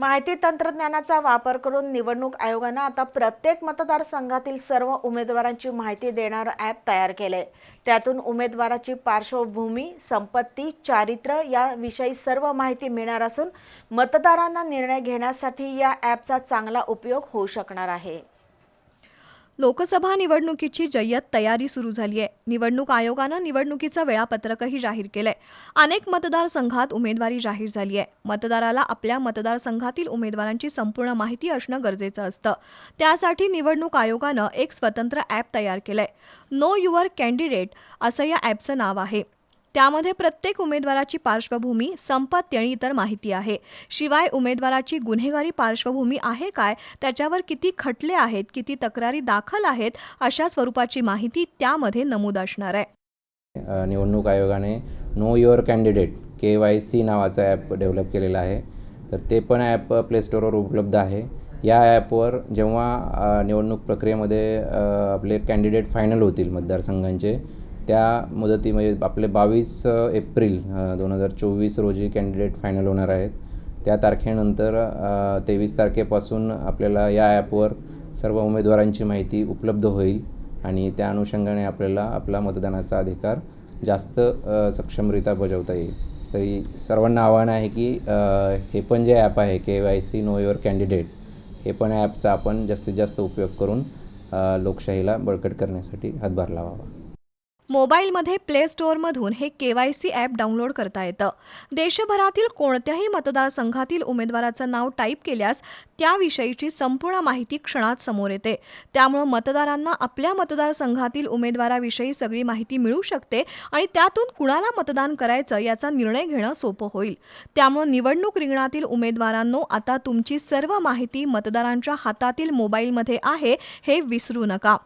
माहिती तंत्रज्ञानाचा वापर करून निवडणूक आयोगानं आता प्रत्येक मतदारसंघातील सर्व उमेदवारांची माहिती देणारं ॲप तयार केलंय. त्यातून उमेदवाराची पार्श्वभूमी संपत्ती चारित्र्य याविषयी सर्व माहिती मिळणार असून मतदारांना निर्णय घेण्यासाठी या ॲपचा चांगला उपयोग होऊ शकणार आहे. लोकसभा निवडणुकीची जय्यत तयारी सुरू झाली आहे निवडणूक आयोगानं निवडणुकीचं वेळापत्रकही जाहीर केलंय. अनेक मतदारसंघात उमेदवारी जाहीर झाली आहे मतदाराला आपल्या मतदारसंघातील उमेदवारांची संपूर्ण माहिती असणं गरजेचं असतं. त्यासाठी निवडणूक आयोगानं एक स्वतंत्र ॲप तयार केलंय. नो युअर कॅन्डिडेट असं या ॲपचं नाव आहे. त्यामध्ये प्रत्येक उमेदवाराची पार्श्वभूमी संपत्ती आणि इतर माहिती आहे. शिवाय उमेदवाराची गुन्हेगारी पार्श्वभूमी आहे काय? त्याच्यावर किती खटले आहेत? किती तक्रारी दाखल आहेत? अशा स्वरूपाची माहिती त्यामध्ये नमूद असणार आहे. निवडणूक आयोगाने know your candidate K Y C नावाचा ॲप डेव्हलप केलेला आहे. तर ते पण ॲप प्ले स्टोअरवर उपलब्ध आहे. या ॲपवर जेव्हा निवडणूक प्रक्रियेमध्ये आपले कॅन्डिडेट फायनल होतील मतदारसंघांचे त्या मुदतीमध्ये म्हणजे आपले बावीस एप्रिल दोन हजार चोवीस रोजी कॅन्डिडेट फायनल होणार आहेत. त्या तारखेनंतर तेवीस तारखेपासून आपल्याला या ॲपवर सर्व उमेदवारांची माहिती उपलब्ध होईल आणि त्या अनुषंगाने आपल्याला आपला मतदानाचा अधिकार जास्त सक्षमरित्या बजावता येईल. तरी सर्वांना आव्हान आहे की हे पण जे ॲप आहे K Y C know your candidate हे पण ॲपचा आपण जास्तीत जास्त उपयोग करून लोकशाहीला बळकट करण्यासाठी हातभार लावावा. मोबाईलमध्ये प्ले स्टोअरमधून हे K Y C app download करता येतं. देशभरातील कोणत्याही मतदारसंघातील उमेदवाराचं नाव टाईप केल्यास त्याविषयीची संपूर्ण माहिती क्षणात समोर येते. त्यामुळं मतदारांना आपल्या मतदारसंघातील उमेदवाराविषयी सगळी माहिती मिळू शकते आणि त्यातून कुणाला मतदान करायचं याचा निर्णय घेणं सोपं होईल. त्यामुळं निवडणूक रिंगणातील उमेदवारांनो आता तुमची सर्व माहिती मतदारांच्या हातातील मोबाईलमध्ये आहे हे विसरू नका.